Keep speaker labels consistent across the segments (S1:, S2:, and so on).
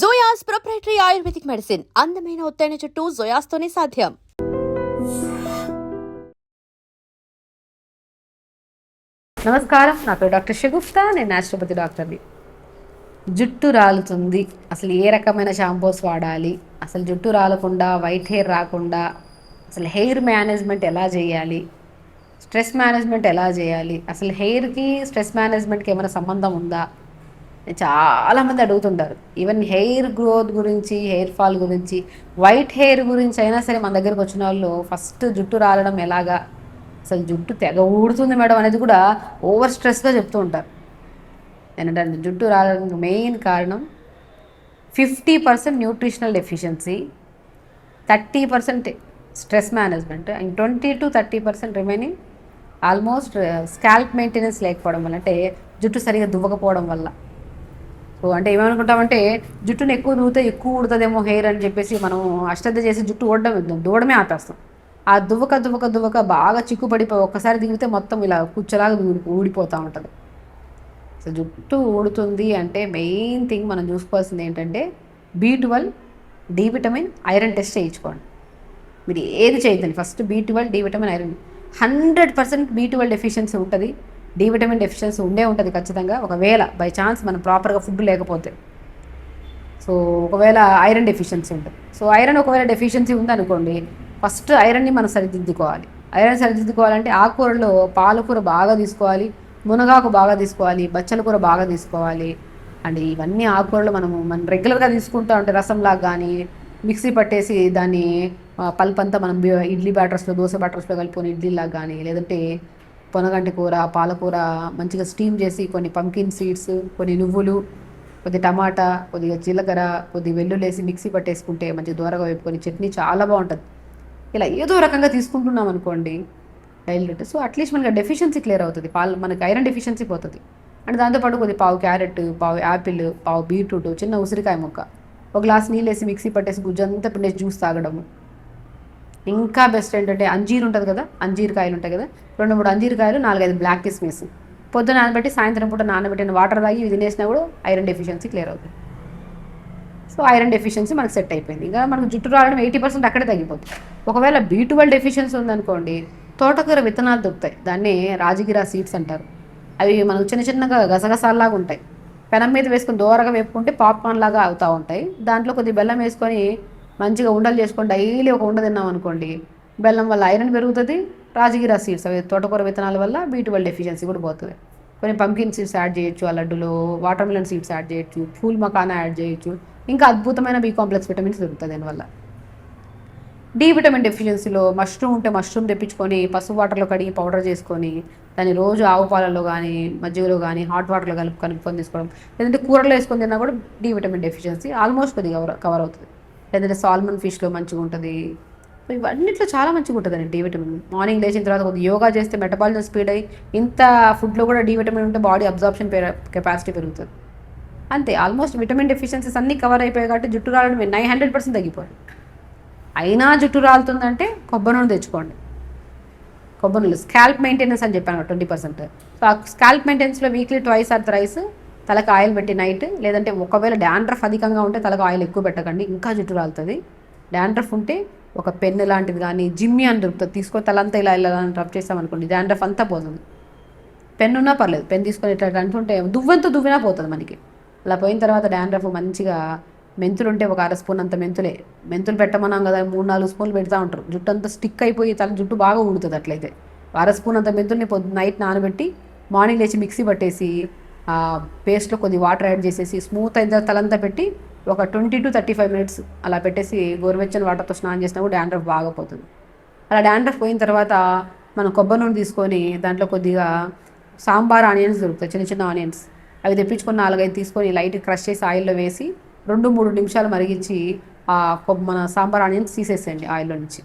S1: జోయాస్ proprietary ayurvedic medicine అందమైన ఒత్తైన చుట్టూ జోయాస్తోనే సాధ్యం.
S2: నమస్కారం. నా పేరు డాక్టర్ షగుప్తా నేను న్యాచురోపతి డాక్టర్ని. జుట్టు రాలుతుంది. అసలు ఏ రకమైన షాంపూస్ వాడాలి? అసలు జుట్టు రాలకుండా వైట్ హెయిర్ రాకుండా అసలు హెయిర్ మేనేజ్మెంట్ ఎలా చేయాలి? స్ట్రెస్ మేనేజ్మెంట్ ఎలా చేయాలి? అసలు హెయిర్కి స్ట్రెస్ మేనేజ్మెంట్కి ఏమైనా సంబంధం ఉందా? చాలామంది అడుగుతుంటారు. ఈవెన్ హెయిర్ గ్రోత్ గురించి హెయిర్ ఫాల్ గురించి వైట్ హెయిర్ గురించి అయినా సరే మన దగ్గరకు వచ్చిన వాళ్ళు ఫస్ట్ జుట్టు రాలడం ఎలాగా? అసలు జుట్టు తెగ ఊడుతుంది మేడం అనేది కూడా ఓవర్ స్ట్రెస్గా చెప్తూ ఉంటారు. ఏంటంటే జుట్టు రావడానికి మెయిన్ కారణం fifty percent nutritional deficiency thirty percent stress management and twenty to thirty percent remaining almost scalp maintenance లేకపోవడం వల్ల అంటే జుట్టు సరిగా దువ్వకపోవడం వల్ల. సో అంటే ఏమనుకుంటామంటే జుట్టును ఎక్కువ దూతే ఎక్కువ ఉడుతుందేమో హెయిర్ అని చెప్పేసి మనం అశ్రద్ధ చేసి జుట్టు ఊడడం ఇద్దాం దూడమే ఆపేస్తాం. ఆ దువ్వక దువ్వక దువ్వక బాగా చిక్కుపడిపోయి ఒక్కసారి దిగితే మొత్తం ఇలా కుచ్చలాగా ఊడి ఊడిపోతూ ఉంటుంది. సో జుట్టు ఊడుతుంది అంటే మెయిన్ థింగ్ మనం చూసుకోవాల్సింది ఏంటంటే B twelve D vitamin iron test చేయించుకోండి. మీరు ఏది చేయొద్దండి first B twelve D vitamin iron. Hundred percent B twelve deficiency ఉంటుంది. డి విటమిన్ డెఫిషియన్సీ ఉండే ఉంటుంది ఖచ్చితంగా. ఒకవేళ బై ఛాన్స్ మనం ప్రాపర్గా ఫుడ్ లేకపోతే. సో ఒకవేళ ఐరన్ డెఫిషియన్సీ ఉంటుంది. సో ఐరన్ ఒకవేళ డెఫిషియన్సీ ఉందనుకోండి ఫస్ట్ ఐరన్ని మనం సరిదిద్దుకోవాలి. ఐరన్ సరిదిద్దుకోవాలంటే ఆకుకూరలో పాలకూర బాగా తీసుకోవాలి మునగాకు బాగా తీసుకోవాలి బచ్చల కూర బాగా తీసుకోవాలి. అండ్ ఇవన్నీ ఆకుకూరలు మనము మనం రెగ్యులర్గా తీసుకుంటా ఉంటే రసంలాగా కానీ మిక్సీ పట్టేసి దాన్ని పల్పంతా అంతా మనం ఇడ్లీ బ్యాటర్స్లో దోశ బ్యాటర్స్లో కలిపిన ఇడ్లీలాగా కానీ లేదంటే పొనగంటి కూర పాలకూర మంచిగా స్టీమ్ చేసి కొన్ని పంకిన్ సీడ్స్ కొన్ని నువ్వులు కొద్ది టమాటా కొద్దిగా జీలకర్ర కొద్ది వెల్లుల్లి వేసి మిక్సీ పట్టేసుకుంటే మంచిగా దూరగా వేపుకొని చట్నీ చాలా బాగుంటుంది. ఇలా ఏదో రకంగా తీసుకుంటున్నాం అనుకోండి డైలీ సో అట్లీస్ట్ మనకి డెఫిషియన్సీ క్లియర్ అవుతుంది. పాలు మనకి ఐరన్ డెఫిషియన్సీ పోతుంది. అండ్ దాంతోపాటు కొద్ది పావు క్యారెట్ పావు యాపిల్ పావు బీట్రూట్ చిన్న ఉసిరికాయ ముక్క. ఒక గ్లాస్ నీళ్ళు వేసి మిక్సీ పట్టేసి గుజ్జంతా పిండేసి జ్యూస్ తాగడము. ఇంకా బెస్ట్ ఏంటంటే అంజీర్ ఉంటుంది కదా అంజీర్ కాయలు ఉంటాయి కదా రెండు మూడు అంజీర్ కాయలు నాలుగైదు బ్లాక్ కిస్మిస్ పొద్దున నానబెట్టి సాయంత్రం పూట నానబెట్టిన వాటర్ తాగి ఇవి తినేసినా కూడా ఐరన్ డెఫిషియన్సీ క్లియర్ అవుతుంది. సో ఐరన్ డెఫిషియన్సీ మనకు సెట్ అయిపోయింది. ఇంకా మనకు జుట్టు రావడం ఎయిటీ పర్సెంట్ అక్కడే తగ్గిపోతుంది. ఒకవేళ బీ ట్వెల్వ్ డెఫిషియన్సీ ఉందనుకోండి తోటకూర విత్తనాలు దొరుకుతాయి. దాన్ని రాజగిరా సీడ్స్ అంటారు. అవి మనకు చిన్న చిన్నగా గసగసాల్లాగా ఉంటాయి. పెనం మీద వేసుకొని దూరగా వేపుకుంటే పాప్కార్న్ లాగా అవుతూ ఉంటాయి. దాంట్లో కొద్ది బెల్లం వేసుకొని మంచిగా ఉండలు చేసుకొని డైలీ ఒక ఉండ తిన్నాం అనుకోండి బెల్లం వల్ల ఐరన్ పెరుగుతుంది రాజగిరా సీడ్స్ అవి తోటకూర విత్తనాల వల్ల బీ ట్వెల్వ్ డెఫిషియన్సీ కూడా పోతుంది. కొన్ని పంకిన్ సీడ్స్ యాడ్ చేయొచ్చు ఆ లడ్డులో వాటర్ మిలన్ సీడ్స్ యాడ్ చేయొచ్చు ఫూల్ మకానా యాడ్ చేయొచ్చు. ఇంకా అద్భుతమైన బీ కాంప్లెక్స్ విటమిన్స్ దొరుకుతుంది దానివల్ల డి విటమిన్ డెఫిషియన్సీలో మష్రూమ్ ఉంటే మష్రూమ్ తెప్పించుకొని పసుపు వాటర్లో కడిగి పౌడర్ చేసుకొని దాన్ని రోజు ఆవు పాలల్లో కానీ మజ్జిగలో కానీ హాట్ వాటర్లో కలుపు కలుపుకొని తీసుకోవడం. లేదంటే కూరలో వేసుకొని తిన్నా కూడా డి విటమిన్ డెఫిషియన్సీ ఆల్మోస్ట్ కొద్దిగా కవర్ కవర్ అవుతుంది. లేదంటే సాల్మన్ ఫిష్లో మంచిగా ఉంటుంది ఇవన్నిట్లో చాలా మంచిగా ఉంటుందండి డి విటమిన్. మార్నింగ్ లేచిన తర్వాత కొద్దిగా యోగా చేస్తే మెటబాలిజం స్పీడ్ అయ్యి ఇంత ఫుడ్లో కూడా డి విటమిన్ ఉంటే బాడీ అబ్జార్ప్షన్ కెపాసిటీ పెరుగుతుంది. అంతే ఆల్మోస్ట్ విటమిన్ డెఫిషియన్సీస్ అన్నీ కవర్ అయిపోయాయి కాబట్టి జుట్టు రావడం నైన్ హండ్రెడ్ పర్సెంట్ తగ్గిపోయింది అయినా జుట్టు రాలుతుందంటే కొబ్బరి నూనె తెచ్చుకోండి. కొబ్బరి నూనె స్కాల్ప్ మెయింటెనెన్స్ అని చెప్పాను ట్వంటీ పర్సెంట్. సో ఆ స్కాల్ప్ మెయింటెనెన్స్లో వీక్లీ ట్వైస్ ఆర్ థ్రైస్ తలకు ఆయిల్ పెట్టి నైట్ లేదంటే ఒకవేళ డాండ్రఫ్ అధికంగా ఉంటే తలకు ఆయిల్ ఎక్కువ పెట్టకండి ఇంకా జుట్టు రాలుతుంది డాండ్రఫ్ ఉంటే ఒక పెన్ను లాంటిది కానీ జిమ్మి అని దొరుకుతుంది. తీసుకొని తలంతా ఇలా ఇలా రబ్ చేస్తామనుకోండి డాండ్రఫ్ అంతా పోతుంది. పెన్ ఉన్నా పర్లేదు పెన్ తీసుకొని ఇట్లా అంటుంటే దువ్వెంత దువ్వినా పోతుంది మనకి. అలా పోయిన తర్వాత డాండ్రఫ్ మంచిగా మెంతులు ఉంటే ఒక అర స్పూన్ అంత మెంతులే. మెంతులు పెట్టమన్నాం కదా మూడు నాలుగు స్పూన్లు పెడతా ఉంటారు. జుట్టు అంతా స్టిక్ అయిపోయి తల జుట్టు బాగా ఊడుతుంది అట్లయితే. అర స్పూన్ అంత మెంతుల్ని పొద్దు నైట్ నానబెట్టి మార్నింగ్ లేచి మిక్సీ పట్టేసి పేస్ట్లో కొద్ది వాటర్ యాడ్ చేసేసి స్మూత్ అయిన తర్వాత తలంతా పెట్టి ఒక twenty to thirty five minutes అలా పెట్టేసి గోరువెచ్చని వాటర్తో స్నానం చేసినా కూడా డాండ్రఫ్ బాగా పోతుంది. అలా డాండ్రఫ్ పోయిన తర్వాత మనం కొబ్బరి నూనె తీసుకొని దాంట్లో కొద్దిగా సాంబార్ ఆనియన్స్ దొరుకుతాయి చిన్న చిన్న ఆనియన్స్. అవి తెప్పించుకున్న నాలుగైదు తీసుకొని లైట్ క్రష్ చేసి ఆయిల్లో వేసి రెండు మూడు నిమిషాలు మరిగించి ఆ మన సాంబార్ ఆనియన్స్ తీసేసేయండి ఆయిల్లో నుంచి.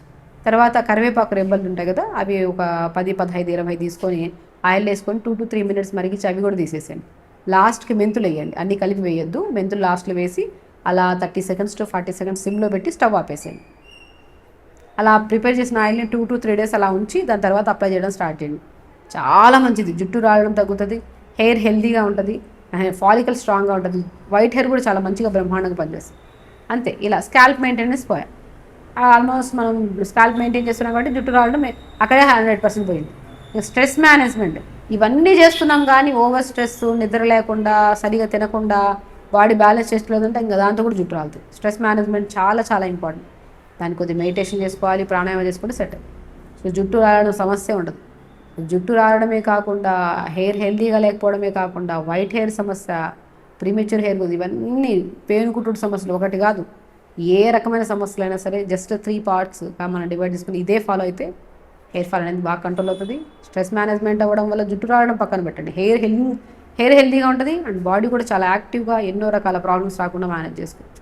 S2: తర్వాత కరివేపాకు రెబ్బలు ఉంటాయి కదా అవి ఒక పది పదహైదు ఇరవై తీసుకొని ఆయిల్ వేసుకొని టూ టు త్రీ మినిట్స్ మరిగించి అవి కూడా తీసేసేయండి. లాస్ట్కి మెంతులు వేయండి. అన్నీ కలిపి వేయొద్దు. మెంతులు లాస్ట్లో వేసి అలా thirty seconds to forty seconds సిమ్లో పెట్టి స్టవ్ ఆపేసేయండి. అలా ప్రిపేర్ చేసిన ఆయిల్ని టూ టు త్రీ డేస్ అలా ఉంచి దాని తర్వాత అప్లై చేయడం స్టార్ట్ చేయండి. చాలా మంచిది. జుట్టు రావడం తగ్గుతుంది. హెయిర్ హెల్దీగా ఉంటుంది. ఫాలికల్ స్ట్రాంగ్గా ఉంటుంది. వైట్ హెయిర్ కూడా చాలా మంచిగా బ్రహ్మాండంగా పనిచేస్తుంది. అంతే. ఇలా స్కాల్ప్ మెయింటెనెన్స్ పోయా. ఆల్మోస్ట్ మనం స్కాల్ప్ మెయింటైన్ చేస్తున్నాం కాబట్టి జుట్టు రావడం అక్కడే హండ్రెడ్ పర్సెంట్ పోయింది. Stress management. ఇవన్నీ చేస్తున్నాం కానీ ఓవర్ స్ట్రెస్ నిద్ర లేకుండా సరిగా తినకుండా బాడీ బ్యాలెన్స్ చేసుకోలేదంటే ఇంకా దాంతో కూడా జుట్టు రాలుతుంది. స్ట్రెస్ మేనేజ్మెంట్ చాలా చాలా ఇంపార్టెంట్. దానికి కొద్దిగా మెడిటేషన్ చేసుకోవాలి ప్రాణాయామం చేసుకుంటే సెట్. సో జుట్టు రాలడం సమస్య ఉండదు. జుట్టు రావడమే కాకుండా హెయిర్ హెల్తీగా లేకపోవడమే కాకుండా వైట్ హెయిర్ సమస్య ప్రీమెచ్యూర్ హెయిర్ ఇవన్నీ పేనుకుట్టుడు సమస్యలు ఒకటి కాదు. ఏ రకమైన సమస్యలు అయినా సరే జస్ట్ త్రీ పార్ట్స్ మనం డివైడ్ చేసుకుని ఇదే ఫాలో అయితే హెయిర్ ఫాల్ అనేది బాగా కంట్రోల్ అవుతుంది. స్ట్రెస్ మేనేజ్మెంట్ అవ్వడం వల్ల జుట్టు రావడం పక్కన పెట్టండి. హెయిర్ హెల్తీ హెయిర్ హెల్తీగా ఉంటుంది అండ్ బాడీ కూడా చాలా యాక్టివ్గా ఎన్నో రకాల ప్రాబ్లమ్స్ రాకుండా మేనేజ్ చేసుకోవచ్చు.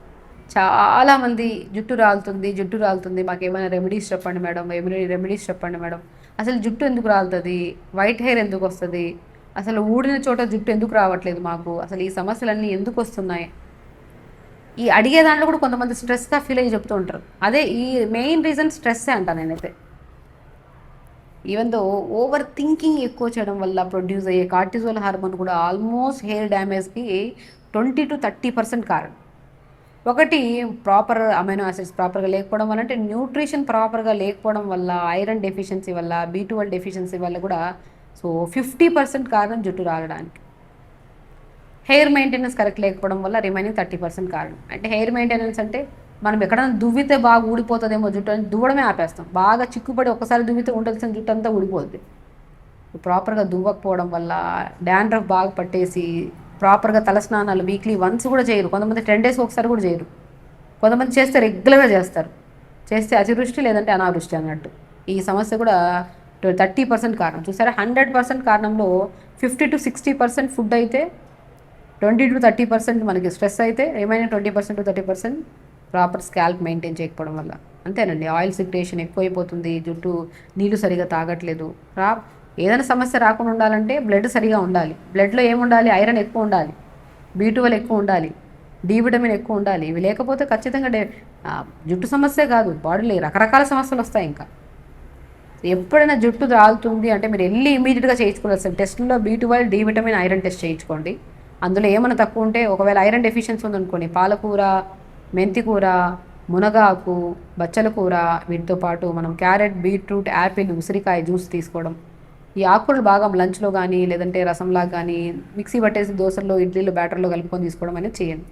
S2: చాలామంది జుట్టు రాలుతుంది జుట్టు రాలుతుంది. మాకు ఏమైనా రెమెడీస్ చెప్పండి మేడం ఏమైనా రెమెడీస్ చెప్పండి మేడం. అసలు జుట్టు ఎందుకు రాలుతుంది? వైట్ హెయిర్ ఎందుకు వస్తుంది? అసలు ఊడిన చోట జుట్టు ఎందుకు రావట్లేదు మాకు? అసలు ఈ సమస్యలన్నీ ఎందుకు వస్తున్నాయి? ఈ అడిగే దాంట్లో కూడా కొంతమంది స్ట్రెస్గా ఫీల్ అయ్యి చెప్తూ ఉంటారు. అదే ఈ మెయిన్ రీజన్ స్ట్రెస్సే అంటాను నేనైతే. ఈవెన్ దో ఓవర్ థింకింగ్ ఎక్కువ చేయడం వల్ల ప్రొడ్యూస్ అయ్యే కార్టిజోల్ హార్మోన్ కూడా ఆల్మోస్ట్ హెయిర్ డ్యామేజ్కి ట్వంటీ టు థర్టీ పర్సెంట్ కారణం. ఒకటి ప్రాపర్ అమైనో యాసిడ్స్ ప్రాపర్గా లేకపోవడం వల్ల అంటే న్యూట్రిషన్ ప్రాపర్గా లేకపోవడం వల్ల ఐరన్ డెఫిషియన్సీ వల్ల బీ ట్వెల్వ్ డెఫిషియన్సీ వల్ల కూడా సో ఫిఫ్టీ పర్సెంట్ కారణం జుట్టు రాలడానికి హెయిర్ మెయింటెనెన్స్ కరెక్ట్ లేకపోవడం వల్ల రిమైనింగ్ థర్టీ పర్సెంట్ కారణం. అంటే హెయిర్ మెయింటెనెన్స్ అంటే మనం ఎక్కడైనా దువ్వితే బాగా ఊడిపోతుందేమో జుట్టు అని దువ్వడమే ఆపేస్తాం. బాగా చిక్కుపడి ఒకసారి దువ్వితే ఉండాల్సిన జుట్టు అంతా ఊడిపోద్ది. ప్రాపర్గా దువ్వకపోవడం వల్ల డాండ్రఫ్ బాగా పట్టేసి ప్రాపర్గా తలస్నానాలు వీక్లీ వన్స్ కూడా చేయరు. కొంతమంది టెన్ డేస్ ఒకసారి కూడా చేయరు. కొంతమంది చేస్తే రెగ్యులర్గా చేస్తారు. చేస్తే అతివృష్టి లేదంటే అనావృష్టి అన్నట్టు. ఈ సమస్య కూడా థర్టీ పర్సెంట్ కారణం. చూసారా? Hundred percent కారణంలో fifty to sixty percent food అయితే ట్వంటీ టు థర్టీ పర్సెంట్ మనకి స్ట్రెస్ అయితే ఏమైనా twenty percent to thirty percent proper scalp maintain చేయకపోవడం వల్ల. అంతేనండి ఆయిల్ సిక్టేషన్ ఎక్కువైపోతుంది జుట్టు నీళ్ళు సరిగా తాగట్లేదు. రా ఏదైనా సమస్య రాకుండా ఉండాలంటే బ్లడ్ సరిగా ఉండాలి. బ్లడ్లో ఏముండాలి? ఐరన్ ఎక్కువ ఉండాలి. బీ ఎక్కువ ఉండాలి. డి విటమిన్ ఎక్కువ ఉండాలి. ఇవి లేకపోతే ఖచ్చితంగా డే జుట్టు సమస్య కాదు. బాడీలో రకరకాల సమస్యలు వస్తాయి ఇంకా. ఎప్పుడైనా జుట్టు రాలుతుంది అంటే మీరు వెళ్ళి ఇమీడియట్గా చేయించుకోవాల్సిన టెస్ట్లో B twelve D vitamin iron test చేయించుకోండి. అందులో ఏమైనా తక్కువ ఉంటే ఒకవేళ ఐరన్ డెఫిషియన్సీ ఉందనుకోండి పాలకూర మెంతికూర మునగాకు బచ్చల కూర వీటితో పాటు మనం క్యారెట్ బీట్రూట్ యాపిల్ ఉసిరికాయ జ్యూస్ తీసుకోవడం. ఈ ఆకుకూరలు బాగా లంచ్లో కానీ లేదంటే రసంలా కానీ మిక్సీ పట్టేసి దోశల్లో ఇడ్లీలో బ్యాటర్లో కలుపుకొని తీసుకోవడం అనేది చేయండి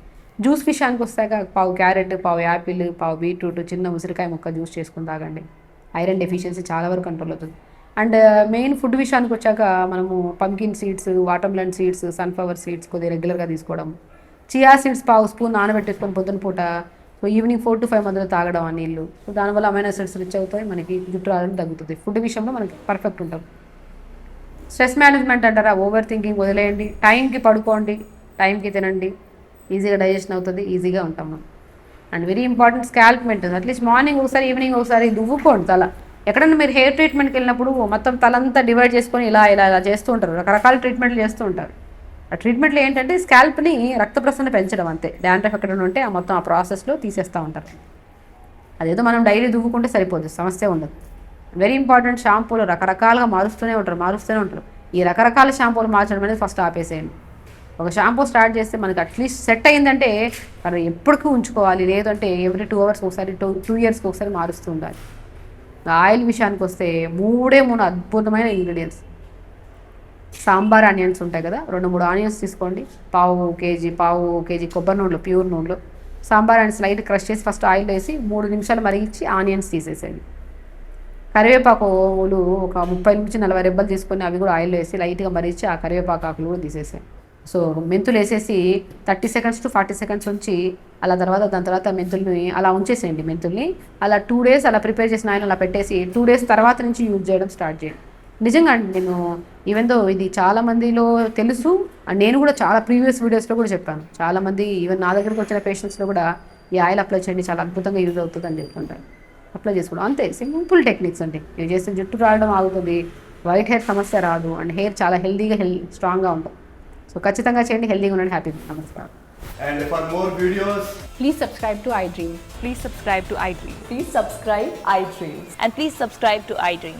S2: జ్యూస్ విషయానికి వస్తాక పావు క్యారెట్ పావు యాపిల్ పావు బీట్రూట్ చిన్న ఉసిరికాయ ముక్క జ్యూస్ చేసుకుని తాగండి. ఐరన్ డెఫిషియన్సీ చాలా వరకు కంట్రోల్ అవుతుంది. అండ్ మెయిన్ ఫుడ్ విషయానికి వచ్చాక మనము pumpkin seeds watermelon seeds sunflower seeds కొద్దిగా రెగ్యులర్గా తీసుకోవడం. చియా సీడ్స్ పావు స్పూన్ నానబెట్టేసుకొని పొద్దున పూట so evening four to five మధ్యలో తాగడం ఆ నీళ్ళు. సో దానివల్ల అమైనో సీడ్స్ రిచ్ అవుతాయి మనకి జుట్టు రావడం తగ్గుతుంది. ఫుడ్ విషయంలో మనకి పర్ఫెక్ట్ ఉంటాం. స్ట్రెస్ మేనేజ్మెంట్ అంటారా? ఓవర్ థింకింగ్ వదిలేయండి. టైంకి పడుకోండి టైంకి తినండి. ఈజీగా డైజెషన్ అవుతుంది ఈజీగా ఉంటాం మనం. And very important scalp maintenance at least morning ఒకసారి ఈవినింగ్ ఒకసారి దువ్వుకోండి తల. ఎక్కడన్నా మీరు హెయిర్ ట్రీట్మెంట్కి వెళ్ళినప్పుడు మొత్తం తలంతా డివైడ్ చేసుకొని ఇలా ఇలా ఇలా చేస్తూ ఉంటారు. రకరకాల ట్రీట్మెంట్లు చేస్తూ ఉంటారు. ట్రీట్మెంట్లో ఏంటంటే స్కాల్ప్ని రక్త ప్రసరణ పెంచడం అంతే. డాండ్రఫ్ ఎక్కడ ఉంటే ఆ మొత్తం ఆ ప్రాసెస్లో తీసేస్తూ ఉంటారు. అదేదో మనం డైలీ దువ్వుకుంటే సరిపోదు సమస్య ఉండదు. వెరీ ఇంపార్టెంట్ షాంపూలు రకరకాలుగా మారుస్తూనే ఉంటారు మారుస్తూనే ఉంటారు. ఈ రకరకాల షాంపూలు మార్చడం అనేది ఫస్ట్ ఆపేసేయండి. ఒక షాంపూ స్టార్ట్ చేస్తే మనకి అట్లీస్ట్ సెట్ అయిందంటే మనం ఎప్పటికీ ఉంచుకోవాలి. లేదంటే ఎవ్రీ టూ అవర్స్ ఒకసారి టూ టూ ఇయర్స్కి ఒకసారి మారుస్తూ ఉండాలి. ఆయిల్ విషయానికి వస్తే మూడే మూడు అద్భుతమైన ఇంగ్రీడియంట్స్ సాంబార్ ఆనియన్స్ ఉంటాయి కదా రెండు మూడు ఆనియన్స్ తీసుకోండి. పావు కేజీ పావు కేజీ కొబ్బరి నూనెలు ప్యూర్ నూనెలు. సాంబార్ ఆనియన్స్ లైట్ క్రష్ చేసి ఫస్ట్ ఆయిల్ వేసి మూడు నిమిషాలు మరిగించి ఆనియన్స్ తీసేసేయండి. కరివేపాకులు ఒక ముప్పై నుంచి నలభై రెబ్బలు తీసుకొని అవి కూడా ఆయిల్ వేసి లైట్గా మరిచి ఆ కరివేపాకు ఆకులు కూడా తీసేసాయి సో మెంతులు వేసేసి thirty seconds to forty seconds ఉంచి అలా తర్వాత దాని తర్వాత మెంతుల్ని అలా ఉంచేసేయండి మెంతుల్ని. అలా టూ డేస్ అలా ప్రిపేర్ చేసిన ఆయన అలా పెట్టేసి టూ డేస్ తర్వాత నుంచి యూజ్ చేయడం స్టార్ట్ చేయండి. నిజంగా అండి నేను ఈవెన్ దో ఇది చాలా మందిలో తెలుసు అండ్ నేను కూడా చాలా ప్రీవియస్ వీడియోస్లో కూడా చెప్పాను చాలా మంది ఈవెన్ నా దగ్గరకు వచ్చిన పేషెంట్స్లో కూడా ఈ ఆయిల్ అప్లై చేయండి చాలా అద్భుతంగా యూజ్ అవుతుంది అని చెప్తుంటారు అప్లై చేసుకోవడం అంతే సింపుల్ టెక్నిక్స్ అండి మీరు చేస్తే జుట్టు రావడం ఆగుతుంది వైట్ హెయిర్ సమస్య రాదు అండ్ హెయిర్ చాలా హెల్దీగా హెల్ స్ట్రాంగ్గా ఉంటుంది సో ఖచ్చితంగా చేయండి హెల్దీగా ఉండండి హ్యాపీగా నమస్కారం
S3: And for more videos,
S4: Please subscribe to iDream. Please subscribe to iDream.
S5: Please subscribe iDreams.
S4: And please subscribe to iDream.